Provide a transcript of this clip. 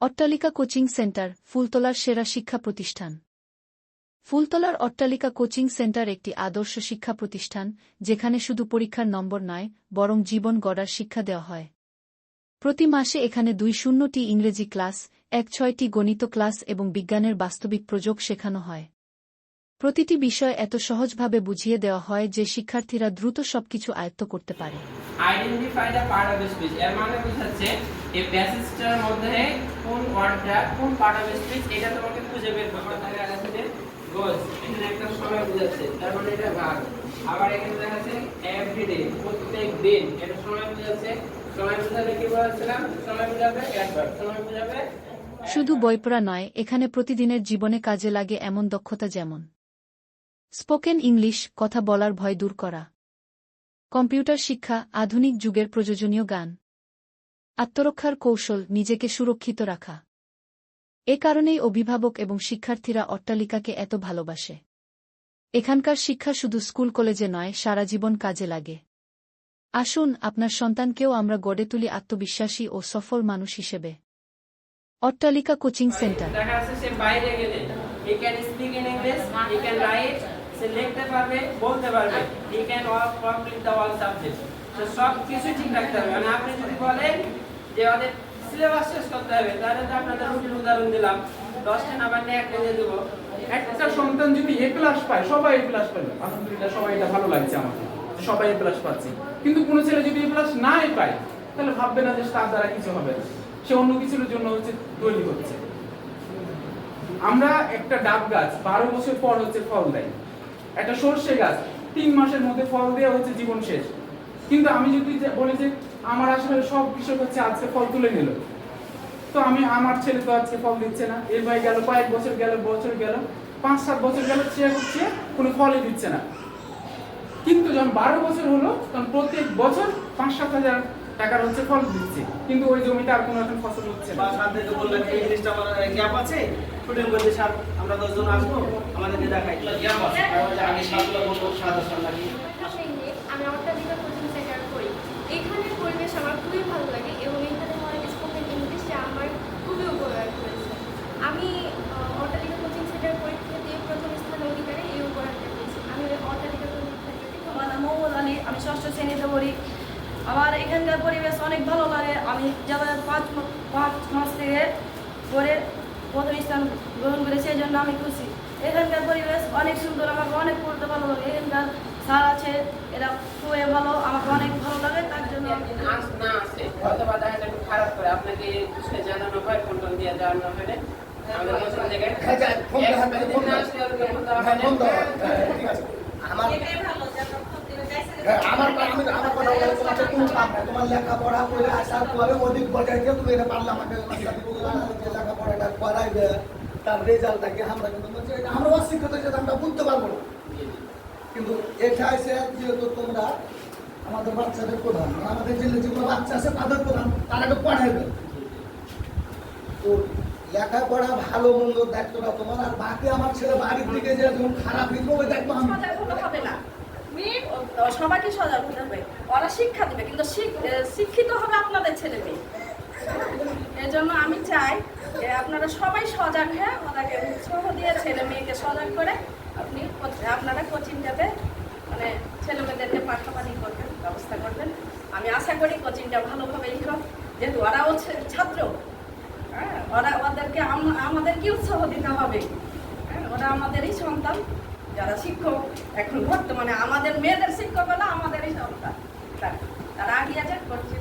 অট্টালিকা coaching centre, ফুলতলার সেরা শিক্ষা প্রতিষ্ঠান। ফুলতলার অট্টালিকা কোচিং সেন্টার একটি আদর্শ শিক্ষা প্রতিষ্ঠান, যেখানে শুধু পরীক্ষার নম্বর নয়, বরং জীবন গড়ার শিক্ষা দেওয়া হয়। প্রতি মাসে এখানে দুই শূন্যটি ইংরেজি ক্লাস, এক ছয়টি গণিত ক্লাস এবং বিজ্ঞানের বাস্তবিক প্রযোগ শেখানো হয়। প্রতিটি বিষয় এত সহজভাবে বুঝিয়ে দেওয়া হয় যে শিক্ষার্থীরা দ্রুত সবকিছু আয়ত্ত করতে পারে। Identify the part of speech এর মানে বোঝাচ্ছে এই প্যাসেজটার মধ্যে কোন ওয়ার্ডটা কোন পার্ট অফ স্পিচ এটা তোমাকে খুঁজে বের করতে হবে। দেখা গোজ এখানে একটা সময় বোঝাচ্ছে তার মানে এটা ভাগ আবার এখানে দেখা যাচ্ছে এভরিডে প্রত্যেক দিন এটা সময় বোঝাচ্ছে সময় বোঝাবে কি বলছিলাম? সময় বোঝাবে একবার সময় বোঝাবে শুধু বইপড়া নয় এখানে প্রতিদিনের জীবনে কাজে লাগে এমন দক্ষতা যেমন। স্পোকেন ইংলিশ কথা বলার ভয় দূর করা। কম্পিউটার শিক্ষা আধুনিক যুগের প্রয়োজনীয় গান। আত্মরক্ষার কৌশল নিজেকে সুরক্ষিত রাখা। এ কারণেই অভিভাবক এবং শিক্ষার্থীরা অট্টালিকাকে এত ভালোবাসে। এখানকার শিক্ষা শুধু স্কুল, কলেজে নয়, সারা জীবন কাজে লাগে। আসুন আপনার সন্তানকেও আমরা গড়ে তুলি আত্মবিশ্বাসী ও সফল মানুষ হিসেবে। অট্টালিকা কোচিং সেন্টার। সে লিখতে পারবে, বলতে পারবে he can work complete the all subject তো সব কিছু ঠিক রাখতে হবে। মানে আপনি যদি বলেন যে আমাদের সিলেবাস শেষ করতে হবে, তাহলে তো আপনাদের রুটিন উদাহরণ দিলাম। দশটা না পারলে একটা দিয়ে দেবো। একটা সন্তান যদি এ প্লাস পায়, সবাই এ প্লাস পাবে আলহামদুলিল্লাহ সবাই এটা ভালো লাগছে আমাকে সবাই এ প্লাস পাচ্ছে। কিন্তু কোনো ছেলে যদি এ প্লাস নাই পায়, তাহলে ভাববে না যে তার দ্বারা কিছু হবে না। সে অন্য কিছুর জন্য হচ্ছে তৈরি হচ্ছে আমরা একটা ডাব গাছ বারো বছর পর হচ্ছে ফল দেয়। একটা সর্ষে গাছ। তিন মাসের মধ্যে ফল দিয়ে হচ্ছে জীবন শেষ। কিন্তু আমি যদি বলি যে আমার আসলে সব কৃষক হচ্ছে আজকে ফল তুলে নিল। তো আমি, আমার ছেলে তো আজকে ফল দিচ্ছে না। এর ভাই গেল, কয়েক বছর গেল বছর গেল, পাঁচ, সাত বছর গেল, সে হচ্ছে কোনো ফলই দিচ্ছে না। কিন্তু যখন বারো বছর হলো, তখন প্রত্যেক বছর পাঁচ, সাত হাজার টাকার হচ্ছে ফল দিচ্ছে। কিন্তু ওই জমিতে আর কোনো এখন ফসল হচ্ছে না। শুটিং করতে স্যার আমরা দশজন আসব আমাদেরকে দেখাই। আগে সাতটা বলব সাত নাকি? সেন্টার এখানের পরিবেশ আমার খুবই ভালো লাগে এবং এখানে অনেক স্পোকেন ইংলিশ যা আমার খুবই উপকার করেছে। আমি অট্টালিকা কোচিং সেন্টার পরীক্ষা দিয়ে প্রথম স্থান অধিকারে এই উপহারটা পেয়েছি। আমি অট্টালিকা কোচিং সেন্টারটি আমার নাম মোহাম্মদ আলী আমি ষষ্ঠ শ্রেণীতে পড়ি। আমার এখানকার পরিবেশ অনেক ভালো লাগে। আমি যাদের পাঁচ পাঁচ মাস থেকে পরে প্রথম স্থান গ্রহণ করে সেই জন্য আমি খুশি। এখানকার পরিবেশ অনেক সুন্দর আমাকে অনেক পড়তে ভালো লাগে এখানকার স্যার আছে এরা খুবই ভালো আমাকে অনেক ভালো লাগে তার জন্য না আসে অথবা দেখা যায় খারাপ করে আপনাকে বিষয়ে জানানো হয় দিয়ে জানানো হয় হবে না। আমার হ্যাঁ, আমার লেখাপড়া না আমাদের বাচ্চাদের প্রধান আমাদের যেগুলো বাচ্চা প্রধান ভালো মন্দ দায়িত্বটা তোমার আর বাকি আমার ছেলে বাড়ির দিকে যে খারাপ দায়িত্ব আমি। না। তুমি সবাইকে সজাগ হতে হবে। ওরা শিক্ষা দেবে, কিন্তু শিক্ষিত হবে আপনাদের ছেলে মেয়ে। এই জন্য আমি চাই যে আপনারা সবাই সজাগ হয়ে ওনাকে উৎসাহ দিয়ে ছেলে মেয়েকে সজাগ করে আপনি কোচ- আপনারা কোচিংটাতে মানে ছেলে মেয়েদেরকে পাঠাপাঠি করবেন, ব্যবস্থা করবেন। আমি আশা করি কোচিংটা ভালোভাবেই হোক, যেহেতু ওরাও ছাত্র। হ্যাঁ ওরা ওদেরকে আম- আমাদেরকে উৎসাহ দিতে হবে। হ্যাঁ ওরা আমাদেরই সন্তান। যারা শিক্ষক এখন বর্তমানে আমাদের মেয়েদের শিক্ষক হলো আমাদেরই সরকার তারা আগিয়ে আছে করছে।